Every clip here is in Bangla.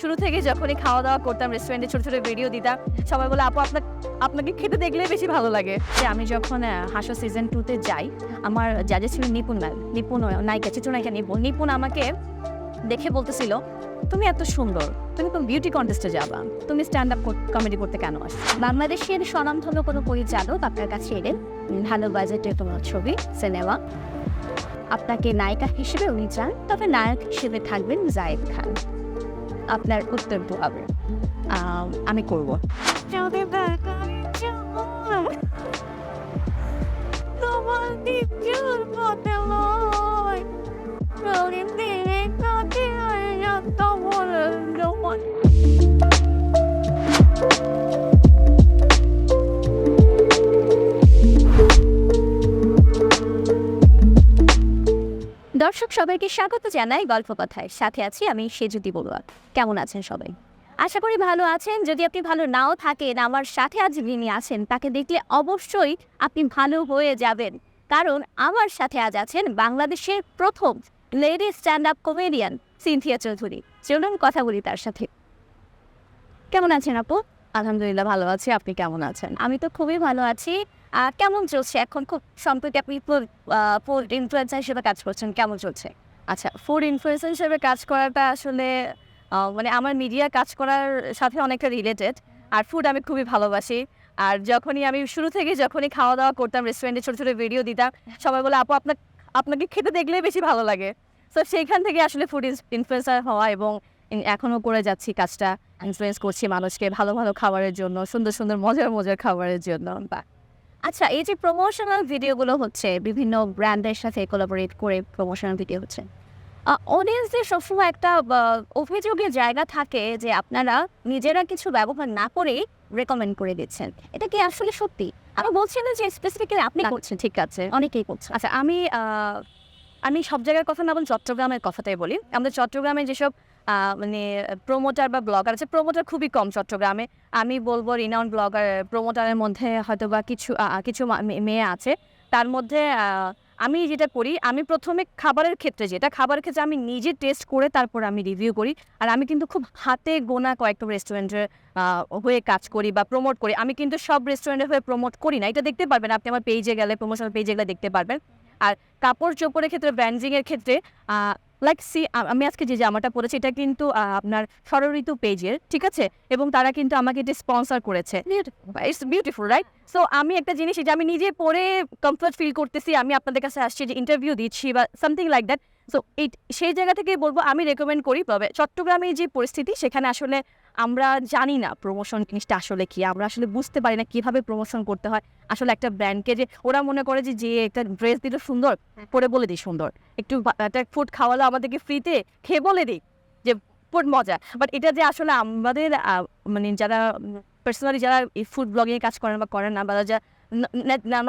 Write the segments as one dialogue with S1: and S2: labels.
S1: শুরু থেকে যখনই খাওয়া দাওয়া করতাম রেস্টুরেন্টে ছোট ছোট ভিডিও দিতাম, সবাই বলে, আপু আপনার আপনাকে খেতে দেখলে বেশি ভালো লাগে। যে আমি যখন হাসো সিজন টুতে যাই, আমার জাজে ছিল নিপুণ ম্যাম নিপুণ নায়িকা, চিত্রনায়িকা নিপুণ নিপুণ আমাকে দেখে বলতেছিল, তুমি এত সুন্দর, তুমি তো বিউটি কন্টেস্টে যাবা? তুমি স্ট্যান্ড আপ কমেডি করতে কেন আসছো?
S2: বাংলাদেশের স্বনামধন্য কোনো পরিচালক আপনার কাছে এলেন ভালো বাজেটের কোনো ছবি সিনেমা আপনাকে নায়িকা হিসেবে উনি চান, তবে নায়ক হিসেবে থাকবেন জায়েদ খান। আপনার উত্তর হবে
S1: আমি করব।
S2: তোমার দর্শক, সবাইকে স্বাগত জানাই গল্প কথায় সাথে আছি আমি সেজুতি বড়ুয়া। কেমন আছেন সবাই? আশা করি ভালো আছেন। যদি আপনি ভালো নাও থাকেন, আমার সাথে আজ যিনি আছেন, তাকে দেখলে অবশ্যই আপনি ভালো হয়ে যাবেন। কারণ আমার সাথে আজ আছেন বাংলাদেশের প্রথম lady stand up comedian Sinthia Chowdhury. চলুন কথা বলি তার সাথে। কেমন আছেন আপু?
S1: আলহামদুলিল্লাহ ভালো আছি। আপনি কেমন আছেন?
S2: আমি তো খুবই ভালো আছি। কেমন চলছে এখন? খুব সম্প্রতি আপনি ফুড ইনফ্লুয়েন্সার হিসেবে কাজ করছেন, কেমন চলছে?
S1: আচ্ছা ফুড ইনফ্লুয়েন্সার হিসেবে কাজ করাটা আসলে মানে আমার মিডিয়া কাজ করার সাথে অনেকটা রিলেটেড আর ফুড আমি খুবই ভালোবাসি। আর যখনই আমি শুরু থেকে যখনই খাওয়া দাওয়া করতাম রেস্টুরেন্টে ছোট ছোট ভিডিও দিতাম, সবাই বলে, আপু আপনার আপনাকে খেতে দেখলেই বেশি ভালো লাগে। সো সেইখান থেকে আসলে ফুড ইনফ্লুয়েন্সার হওয়া এবং এখনও করে যাচ্ছি কাজটা। ইনফ্লুয়েন্স করছি মানুষকে ভালো ভালো খাবারের জন্য সুন্দর সুন্দর মজার মজার খাবারের জন্য বা
S2: আচ্ছা এই যে প্রমোশনাল ভিডিওগুলো হচ্ছে বিভিন্ন ব্র্যান্ডের সাথে কোলাবোরেট করে প্রমোশনাল ভিডিও হচ্ছে অডিয়েন্সদের সবসময় একটা অভিযোগের জায়গা থাকে যে আপনারা নিজেরা কিছু ব্যবহার না করে রেকমেন্ড করে দিচ্ছেন। এটা কি আসলে সত্যি? আমি বলছি না যে স্পেসিফিক্যালি আপনি করছেন
S1: ঠিক আছে।
S2: অনেকেই করছেন
S1: আচ্ছা আমি আমি সব জায়গার কথা না বলি চট্টগ্রামের কথাটাই বলি। আমাদের চট্টগ্রামে যেসব মানে প্রোমোটার বা ব্লগার আছে প্রোমোটার খুবই কম চট্টগ্রামে। আমি বলব রিনাউন্ড ব্লগার প্রোমোটারের মধ্যে হয়তো বা কিছু কিছু মেয়ে আছে। তার মধ্যে আমি যেটা করি, আমি প্রথমে খাবারের ক্ষেত্রে যেটা, খাবারের ক্ষেত্রে আমি নিজে টেস্ট করে তারপর আমি রিভিউ করি। আর আমি কিন্তু খুব হাতে গোনা কয়েকটা রেস্টুরেন্টের হয়ে কাজ করি বা প্রমোট করি। আমি কিন্তু সব রেস্টুরেন্টের হয়ে প্রমোট করি না। এটা দেখতে পারবেন, আপনি আমার পেজে গেলে প্রমোশনাল পেজে গেলে দেখতে পারবেন। আর কাপড় চোপড়ের ক্ষেত্রে ব্র্যান্ডিং এর ক্ষেত্রে লাইক সি আমি আজকে যে জামাটা পরেছি এটা কিন্তু আপনার ষড়ঋতু পেজের ঠিক আছে? এবং তারা কিন্তু আমাকে এটা স্পন্সর করেছে। ইটস বিউটিফুল রাইট সো আমি একটা জিনিস যে আমি নিজে পরে কমফর্ট ফিল করতেছি আমি আপনাদের কাছে আসছি যে ইন্টারভিউ দিচ্ছি বা সামথিং লাইক দ্যাট সো এই সেই জায়গা থেকে বলব আমি রেকমেন্ড করি, তবে চট্টগ্রামে যে পরিস্থিতি, সেখানে আসলে আমরা জানি না প্রমোশন জিনিসটা আসলে কি। আমরা আসলে বুঝতে পারি না কীভাবে প্রমোশন করতে হয়। আসলে একটা ব্র্যান্ডকে যে, ওরা মনে করে যে যে একটা ড্রেস দিলে সুন্দর, পরে বলে দিই সুন্দর। একটু একটা ফুড খাওয়ালো আমাদেরকে ফ্রিতে খেয়ে বলে দিই যে ফুড মজা। বাট এটা যে আসলে আমাদের মানে যারা পার্সোনালি যারা এই ফুড ব্লগিং কাজ করেন বা করেন না, বা যারা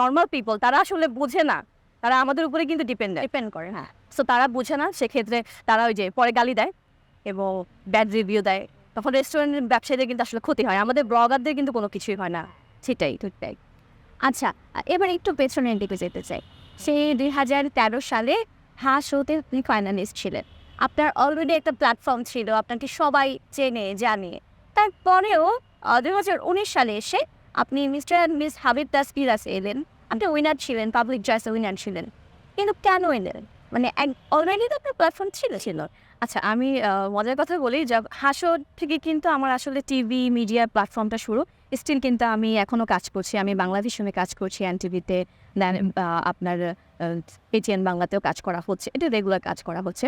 S1: নর্মাল পিপল তারা আসলে বোঝে না তারা আমাদের উপরে কিন্তু ডিপেন্ডেন্ট
S2: ডিপেন্ড করে হ্যাঁ।
S1: সো তারা বোঝে না সেক্ষেত্রে তারা ওই যে পরে গালি দেয় এবং ব্যাড রিভিউ দেয়। তখন রেস্টুরেন্টের ব্যবসায়ীদের কিন্তু আসলে ক্ষতি হয়। আমাদের ব্লগারদের কিন্তু কোনো কিছুই হয় না। সেটাই
S2: ঠিকঠাক আচ্ছা এবার একটু পেছনের দিকে যেতে চাই। সেই দুই হাজার তেরো সালে হা শোতে আপনি ফাইনালিস্ট ছিলেন। আপনার অলরেডি একটা প্ল্যাটফর্ম ছিল আপনাকে সবাই চেনে জানে। তারপরেও দুই হাজার উনিশ সালে এসে আপনি মিস্টার অ্যান্ড মিস হাবিব দাস তাসকিরাস এলেন। আপনি উইনার ছিলেন পাবলিক চয়েসে উইনার ছিলেন। কিন্তু কেন এলেন? মানে অলরেডি তো আপনার প্ল্যাটফর্ম ছিল। ছিল।
S1: আচ্ছা আমি মজার কথা বলি যা হাসো থেকে কিন্তু আমার আসলে টিভি মিডিয়া প্ল্যাটফর্মটা শুরু। স্টিল কিন্তু আমি এখনও কাজ করছি। আমি বাংলা ভিশনে কাজ করছি এন টিভিতে দেন আপনার এটিএন বাংলাতেও কাজ করা হচ্ছে। এটা রেগুলার কাজ করা হচ্ছে।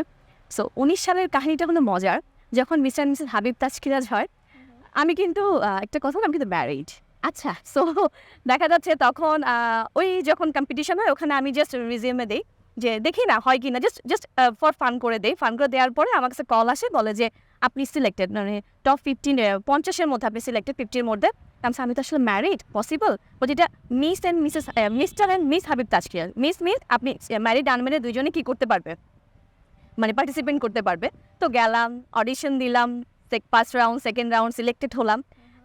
S1: সো উনিশ সালের কাহিনীটা হলো মজার। যখন মিস্টার মিসেস হাবিব তাজ তাজকিরাজ হয় আমি কিন্তু একটা কথা আমি কিন্তু ম্যারিড
S2: আচ্ছা
S1: সো দেখা যাচ্ছে তখন ওই যখন কম্পিটিশন হয় ওখানে আমি জাস্ট রিজিউমে দিই যে দেখি না হয় কি না জাস্ট জাস্ট ফর ফান করে দেই। ফান করে দেওয়ার পরে আমার কাছে কল আসে বলে যে আপনি সিলেক্টেড মানে টপ ফিফটিন পঞ্চাশের মধ্যে আপনি সিলেক্টেড ফিফটির মধ্যে। আমি বলছি, আমি তো আসলে ম্যারিড পসিবল বলছি এটা miss and Mrs mister and miss Habib তাজকিয়ার। Miss miss আপনি ম্যারিড আনম্যারিড দুজনে কী করতে পারবে? মানে পার্টিসিপেন্ট করতে পারবে? তো গেলাম অডিশন দিলাম first round second round selected হলাম।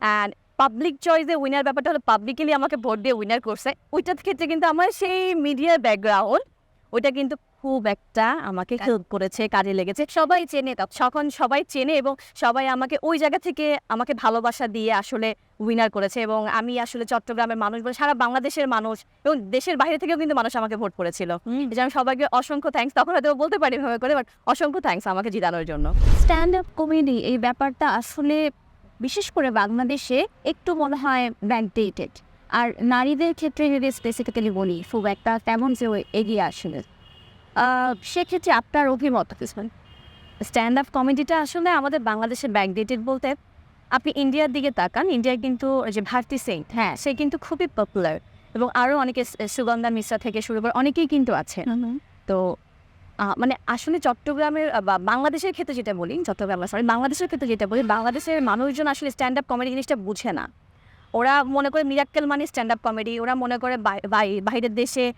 S1: অ্যান্ড পাবলিক চয়েসে উইনার ব্যাপারটা হলো পাবলিকলি আমাকে ভোট দিয়ে উইনার করছে। ওইটার ক্ষেত্রে কিন্তু আমার সেই মিডিয়ার ব্যাকগ্রাউন্ড ওইটা কিন্তু খুব একটা আমাকে হেল্প করেছে কাজে লেগেছে। সবাই চেনে তখন সবাই চেনে এবং সবাই আমাকে ওই জায়গা থেকে আমাকে ভালোবাসা দিয়ে আসলে উইনার করেছে এবং আমি আসলে চট্টগ্রামের মানুষ বলে সারা বাংলাদেশের মানুষ এবং দেশের বাইরে থেকেও কিন্তু মানুষ আমাকে ভোট করেছিল। যে আমি সবাইকে অসংখ্য থ্যাঙ্কস তখন হয়তো বলতে পারি ভাবে করে বাট অসংখ্য থ্যাঙ্কস আমাকে জিতানোর জন্য।
S2: স্ট্যান্ড আপ কমেডি এই ব্যাপারটা আসলে বিশেষ করে বাংলাদেশে একটু মনে হয় ব্যাকডেটেড আর নারীদের ক্ষেত্রে যদি স্পেসিফিক্যালি বলি খুব একটা তেমন যে এগিয়ে আসলে সেক্ষেত্রে আপনার অভিমত কিছু
S1: স্ট্যান্ড আপ কমেডিটা আসলে আমাদের বাংলাদেশের ব্যাকডেটেড বলতে আপনি ইন্ডিয়ার দিকে তাকান ইন্ডিয়ায় কিন্তু যে ভারতী সিং হ্যাঁ সে কিন্তু খুবই পপুলার এবং আরও অনেকে সুগন্ধা মিশ্রা থেকে শুরু করে অনেকেই কিন্তু আছে তো মানে আসলে চট্টগ্রামের বা বাংলাদেশের ক্ষেত্রে যেটা বলি চট্টগ্রাম সরি বাংলাদেশের ক্ষেত্রে যেটা বলি বাংলাদেশের মানুষজন আসলে স্ট্যান্ড আপ কমেডি জিনিসটা বুঝে না। ওরা মনে করে মিরাক্কেল মানে স্ট্যান্ড আপ কমেডি ওরা মনে করে বাই- বাই- বাইরের দেশে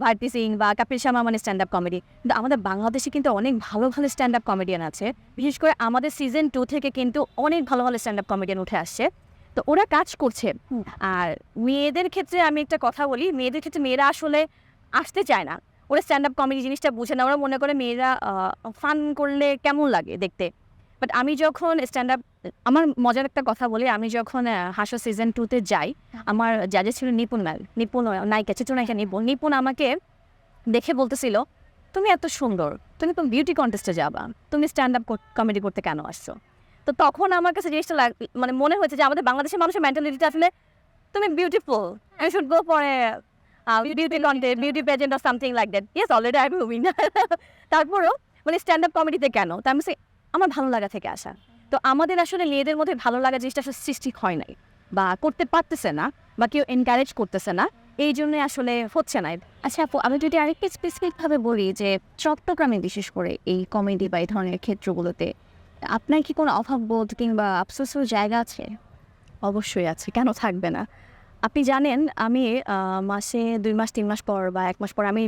S1: ভারতী সিং বা কাপিল শর্মা মানে স্ট্যান্ড আপ কমেডি কিন্তু আমাদের বাংলাদেশে কিন্তু অনেক ভালো ভালো স্ট্যান্ড আপ কমেডিয়ান আছে। বিশেষ করে আমাদের সিজন টু থেকে কিন্তু অনেক ভালো ভালো স্ট্যান্ড আপ কমেডিয়ান উঠে আসছে। তো ওরা কাজ করছে। আর মেয়েদের ক্ষেত্রে আমি একটা কথা বলি মেয়েদের ক্ষেত্রে মেয়েরা আসলে আসতে চায় না। ওরা স্ট্যান্ড আপ কমেডি জিনিসটা বুঝে না। ওরা মনে করে মেয়েরা ফান করলে কেমন লাগে দেখতে? বাট আমি যখন স্ট্যান্ড আপ আমার মজার একটা কথা বলি, আমি যখন হাসো সিজন টুতে যাই, আমার জাজে ছিল নিপুণ ম্যাল নিপুণ নায়িকা চিত্রনায়িকা নিপুণ। নিপুণ আমাকে দেখে বলতেছিল, তুমি এত সুন্দর, তুমি তো বিউটি কন্টেস্টে যাবা? তুমি স্ট্যান্ড আপ কমেডি করতে কেন আসছো? তো তখন আমার কাছে জিনিসটা লাগ- মানে মনে হয়েছে যে আমাদের বাংলাদেশের মানুষের মেন্টালিটিটা আসলে, তুমি beautiful I should go for beauty contest beauty pageant or something like that yes already I win তারপরও মানে স্ট্যান্ড আপ কমেডিতে কেন? তো আমি বলছি, আমার ভালো লাগা থেকে আসা। তো আমাদের আসলে মেয়েদের মধ্যে ভালো লাগা জিনিসটা আসলে সৃষ্টি হয় নাই বা করতে পারতেছে না বা কেউ এনকারেজ করতেছে না। এই জন্য আসলে হচ্ছে না।
S2: আচ্ছা আপু আমি যদি আরেকটু স্পেসিফিকভাবে বলি যে চট্টগ্রামে বিশেষ করে এই কমেডি বা এই ধরনের ক্ষেত্রগুলোতে আপনার কি কোনো অভাববোধ কিংবা আফসোসের জায়গা আছে?
S1: অবশ্যই আছে। কেন থাকবে না? আপনি জানেন, আমি মাসে দুই মাস, তিন মাস পর বা এক মাস পর আমি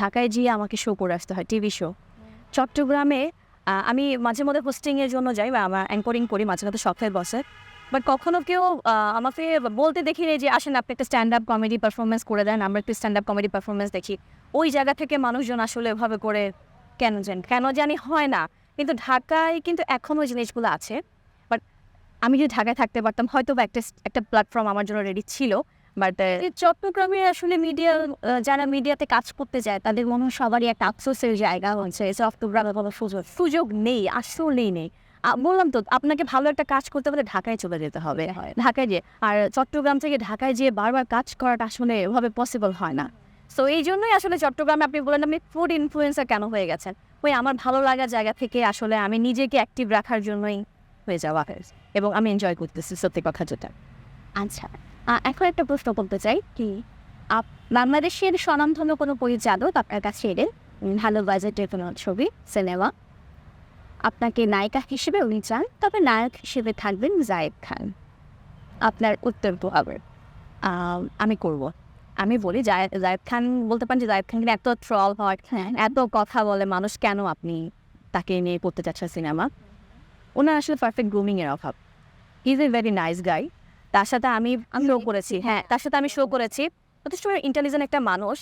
S1: ঢাকায় গিয়ে আমাকে শো করে আসতে হয় টিভি শো চট্টগ্রামে আমি মাঝে মধ্যে পোস্টিংয়ের জন্য যাই বা আমার অ্যাঙ্করিং করি, মাঝে মধ্যে সপ্তাহে বসে। বাট কখনো কেউ আমাকে বলতে দেখিনি যে, আসেন, আপনি একটা স্ট্যান্ড আপ কমেডি পারফরমেন্স করে দেন, আমরা একটু স্ট্যান্ড আপ কমেডি পারফরমেন্স দেখি। ওই জায়গা থেকে মানুষজন আসলে এভাবে করে কেন জানি কেন জানি হয় না। কিন্তু ঢাকায় কিন্তু এখনও জিনিসগুলো আছে। আমি যদি ঢাকায় থাকতে পারতাম হয়তো বা একটা একটা প্ল্যাটফর্ম আমার জন্য রেডি ছিল বাট চট্টগ্রামে আসলে মিডিয়া যারা মিডিয়াতে কাজ করতে যায় তাদের মনে হয় সবারই একটা আফসোসের জায়গা হচ্ছে চট্টগ্রামে কোনো সুযোগ সুযোগ নেই আসলেই নেই। বললাম তো আপনাকে ভালো একটা কাজ করতে হলে ঢাকায় চলে যেতে হবে। ঢাকায় যে আর চট্টগ্রাম থেকে ঢাকায় যেয়ে বারবার কাজ করাটা আসলে এভাবে পসিবল হয় না। সো এই জন্যই আসলে চট্টগ্রামে আপনি বলেন আপনি ফুড ইনফ্লুয়েন্সার কেন হয়ে গেছেন? ওই আমার ভালো লাগার জায়গা থেকে আসলে আমি নিজেকে অ্যাক্টিভ রাখার জন্যই হয়ে যাওয়া। এবং আমি এনজয় করতেছি সত্যি কথা যেটা।
S2: আচ্ছা এখন একটা প্রশ্ন করতে চাই কি আপ বাংলাদেশের স্বনামধন্য কোনো পরিচালক আপনার কাছে এলেন? ভালো বাজেটের কোনো ছবি সিনেমা? আপনাকে নায়িকা হিসেবে উনি চান তবে নায়ক হিসেবে থাকবেন জায়েদ খান। আপনার উত্তর তো হবে।
S1: আমি করব। আমি বলি জায়েদ জায়েদ খান বলতে পারেন যে জায়েদ খান এত ট্রল হয়
S2: হ্যাঁ।
S1: এত কথা বলে মানুষ কেন আপনি তাকে নিয়ে করতে চাচ্ছেন সিনেমা? ওনার আসলে পারফেক্ট গ্রুমিংয়ের অভাব। Is a very nice guy তার সাথে আমি শো করেছি। হ্যাঁ তার সাথে আমি শো করেছি। যথেষ্ট ইন্টেলিজেন্ট একটা মানুষ।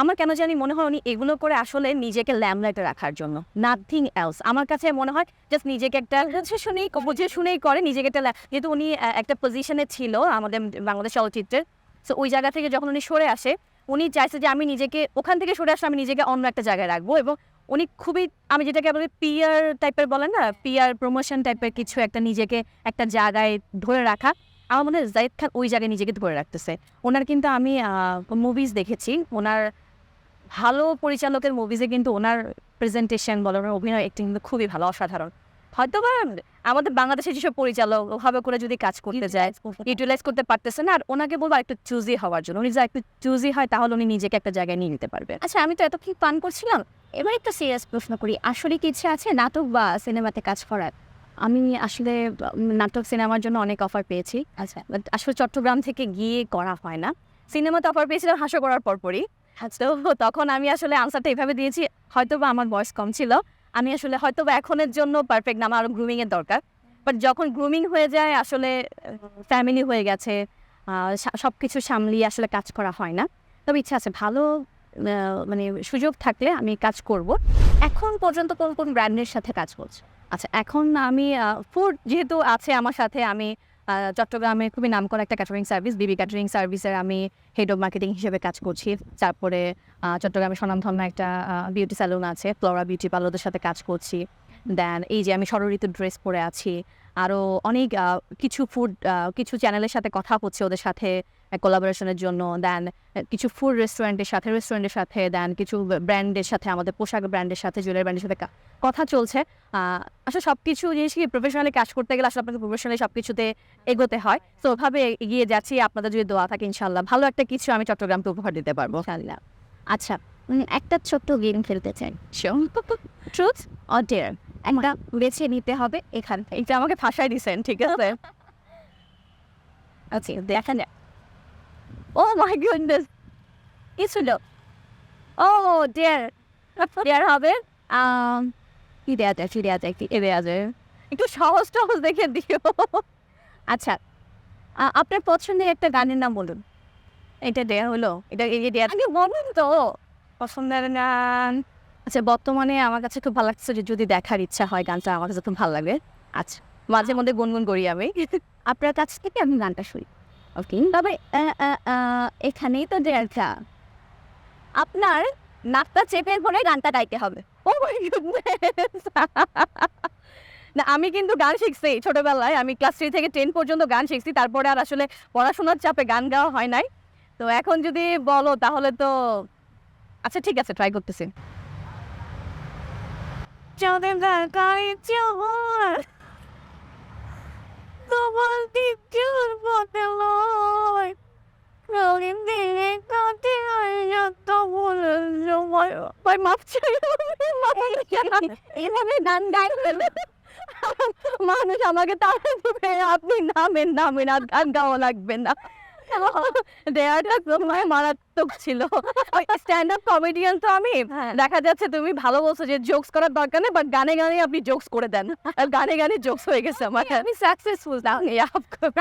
S1: আমার কেন জানি মনে হয় উনি এগুলো করে আসলে নিজেকে ল্যামলাইটে রাখার জন্য। নাথিং এলস আমার কাছে মনে হয় জাস্ট নিজেকে একটা শুনেই বুঝে শুনেই করে নিজেকে একটা যেহেতু উনি একটা পজিশনে ছিল আমাদের বাংলাদেশ চলচ্চিত্রের সো ওই জায়গা থেকে যখন উনি সরে আসে উনি চাইছে যে আমি নিজেকে ওখান থেকে সরে আসলে আমি নিজেকে অন্য একটা জায়গায় রাখব এবং উনি খুবই, আমি যেটাকে বলি পিয়ার টাইপের বলেন না পিয়ার প্রমোশন টাইপের কিছু একটা নিজেকে একটা জায়গায় ধরে রাখা। আমার মনে হয় জাহিদ খান ওই জায়গায় নিজেকে ধরে রাখতেছে। ওনার কিন্তু আমি মুভিজ দেখেছি। ওনার ভালো পরিচালকের মুভিজে কিন্তু ওনার প্রেজেন্টেশন বলো, ওনার অভিনয় কিন্তু খুবই ভালো, অসাধারণ। হয়তো বা আমাদের বাংলাদেশের যেসব পরিচালক ওভাবে করে যদি কাজ করতে যায় ইউটিলাইজ করতে পারতেছে না আর ওনাকে বলব একটু চুজি হওয়ার জন্য। উনি যা একটু চুজি হয় তাহলে উনি নিজেকে একটা জায়গায় নিয়ে নিতে পারবে।
S2: আচ্ছা আমি তো এতক্ষণ পান করছিলাম। এবার একটা সিরিয়াস প্রশ্ন করি। আসলে কি ইচ্ছে আছে নাটক বা সিনেমাতে কাজ করার?
S1: আমি আসলে নাটক সিনেমার জন্য অনেক অফার পেয়েছি।
S2: আচ্ছা।
S1: আসলে চট্টগ্রাম থেকে গিয়ে করা হয় না। সিনেমাতে অফার পেয়েছিলাম হাস্য করার পরপরই তো তখন আমি আসলে আনসারটা এইভাবে দিয়েছি হয়তো বা আমার বয়স কম ছিল। আমি আসলে হয়তো বা এখনের জন্য পারফেক্ট না, আমার আরও গ্রুমিংয়ের দরকার। বাট যখন গ্রুমিং হয়ে যায়, আসলে ফ্যামিলি হয়ে গেছে সব কিছু সামলিয়ে আসলে কাজ করা হয় না। তবে ইচ্ছা আছে, ভালো মানে সুযোগ থাকলে আমি কাজ করব।
S2: এখন পর্যন্ত কোন কোন ব্র্যান্ডের সাথে কাজ করছে?
S1: আচ্ছা এখন আমি ফুড যেহেতু আছে আমার সাথে, আমি চট্টগ্রামে খুবই নাম করা একটা ক্যাটারিং সার্ভিস বিবি ক্যাটারিং সার্ভিসের আমি হেড অফ মার্কেটিং হিসেবে কাজ করছি। তারপরে চট্টগ্রামে স্বনামধন্য একটা বিউটি স্যালুন আছে ফ্লোরা বিউটি পার্লারদের সাথে কাজ করছি। দেন এই যে আমি ষড়ঋতু ড্রেস পরে আছি আরও অনেক কিছু ফুড কিছু চ্যানেলের সাথে কথা হচ্ছে ওদের সাথে। কোলাবোরেশনের জন্য দেন কিছু ফুড রেস্টুরেন্টের সাথে রেস্টুরেন্টের সাথে দেন কিছু ব্র্যান্ডের সাথে আমাদের পোশাক ব্র্যান্ডের সাথে জুয়েলারি ব্র্যান্ডের সাথে কথা চলছে। আসলে সব কিছু জিনিস কি প্রফেশনালি কাজ করতে গেলে আসলে আপনাকে প্রফেশনালি সব কিছুতে এগোতে হয়। তো ওভাবে এগিয়ে যাচ্ছি আপনাদের যদি দোয়া থাকে ইনশাল্লাহ ভালো একটা কিছু আমি চট্টগ্রামকে উপহার দিতে পারব।
S2: ইনশাআল্লাহ। আচ্ছা। একটা ছোট্ট গেম খেলতে চাই। ট্রুথ অর ডেয়ার একটা বেছে নিতে হবে এখান থেকে।
S1: এটা আমাকে ফাঁসাই দিছেন ঠিক আছে?
S2: আচ্ছা দেখা যাক।
S1: ও মাই গুডনেস
S2: কি ছিল ও ডেয়ার ডেয়ার হবে কি দেওয়া যায়, কি দেওয়া যায়
S1: এ দেয়া যায়। একটু সহজ সহজ দেখে দিও।
S2: আচ্ছা আপনার পছন্দের একটা গানের নাম বলুন।
S1: এটা দেয়া হলো, এটা এই দেয়া
S2: আগে বলুন তো।
S1: পছন্দের গান। আচ্ছা বর্তমানে আমার কাছে খুব ভালো লাগছে যে যদি দেখার ইচ্ছা হয় গানটা, আমার কাছে খুব ভালো লাগে।
S2: আচ্ছা
S1: মাঝে মধ্যে গুনগুন করি আমি।
S2: আপনার কাছ থেকে আমি গানটা শুনি। ওকে। তবে এখানেই তো ডেয়ারটা আপনার নাকটা চেপে পরে গানটা গাইতে হবে।
S1: ও মাই না, আমি কিন্তু গান শিখছি ছোটবেলায়। আমি ক্লাস থ্রি থেকে টেন পর্যন্ত গান শিখছি। তারপরে আর আসলে পড়াশোনার চাপে গান গাওয়া হয় নাই। তো এখন যদি বলো তাহলে তো আচ্ছা ঠিক আছে ট্রাই করতেছি
S2: যদি দরকার ইচ্ছে হয় তোমার দ্বিতীয় পথে লয় রঙিন দিনে কাটে যত বলে সময়
S1: ভাই মাপ চাই
S2: এইভাবে গান গাই
S1: মানুষ আমাকে তাড়া দেবে আপনি নামেন নামেন আর গান গাওয়া লাগবে না। দেয়াটা মারাত্মক ছিল। স্ট্যান্ড আপ কমেডিয়ান তো আমি।
S2: হ্যাঁ।
S1: দেখা যাচ্ছে তুমি ভালো বলছো যে জোকস করার দরকার নেই বাট গানে গানে আপনি জোকস করে দেন। আর গানে গানে জোকস হয়ে গেছে আমার।
S2: আমি সাকসেসফুল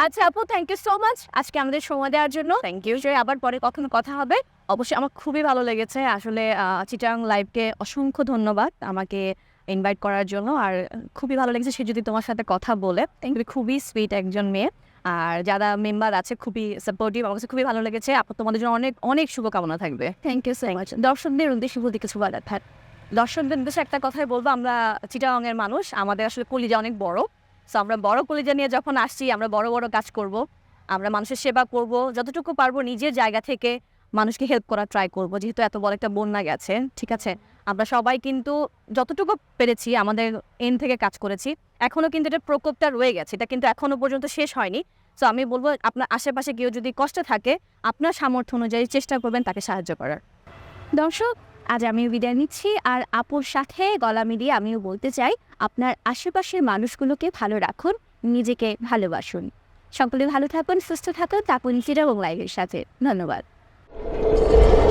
S2: আচ্ছা আপু থ্যাংক ইউ সো মাচ আজকে আমাদের সময় দেওয়ার জন্য।
S1: থ্যাংক ইউ
S2: আবার পরে কখনো কথা হবে।
S1: অবশ্যই আমার খুবই ভালো লেগেছে। আসলে চিটাং লাইভকে অসংখ্য ধন্যবাদ আমাকে ইনভাইট করার জন্য। আর খুবই ভালো লেগেছে সে যদি তোমার সাথে কথা বলে। খুবই সুইট একজন মেয়ে। আর যারা মেম্বার আছে খুবই সাপোর্টিভ আমার কাছে খুবই ভালো লেগেছে। আপনার তোমাদের জন্য অনেক অনেক শুভকামনা থাকবে।
S2: থ্যাংক ইউ সো মাচ দর্শকদের উদ্দেশ্যে বলতে কিছু বলার। থাক
S1: দর্শকদের উদ্দেশ্যে একটা কথাই বলব আমরা চিটাংয়ের মানুষ আমাদের আসলে কলিজা অনেক বড়। সো আমরা বড় কলিজা নিয়ে যখন আসছি আমরা বড় বড় কাজ করব আমরা মানুষের সেবা করব যতটুকু পারব নিজের জায়গা থেকে মানুষকে হেল্প করার ট্রাই করব, যেহেতু এত বড় একটা বন্যা গেছে, ঠিক আছে? আমরা সবাই কিন্তু যতটুকু পেরেছি, আমাদের এন থেকে কাজ করেছি এখনও কিন্তু এটা প্রকোপটা রয়ে গেছে, এটা কিন্তু এখনও পর্যন্ত শেষ হয়নি। সো আমি বলব আপনার আশেপাশে কেউ যদি কষ্ট থাকে, আপনার সামর্থ্য অনুযায়ী চেষ্টা করবেন তাকে সাহায্য করার।
S2: দর্শক, আজ আমি বিদায় নিচ্ছি, আর আপুর সাথে গলা মিলিয়ে আমিও বলতে চাই, আপনার আশেপাশের মানুষগুলোকে ভালো রাখুন, নিজেকে ভালোবাসুন। সকলে ভালো থাকুন, সুস্থ থাকুন থাকুন চিরাবং লাইভের সাথে। ধন্যবাদ। Thank you.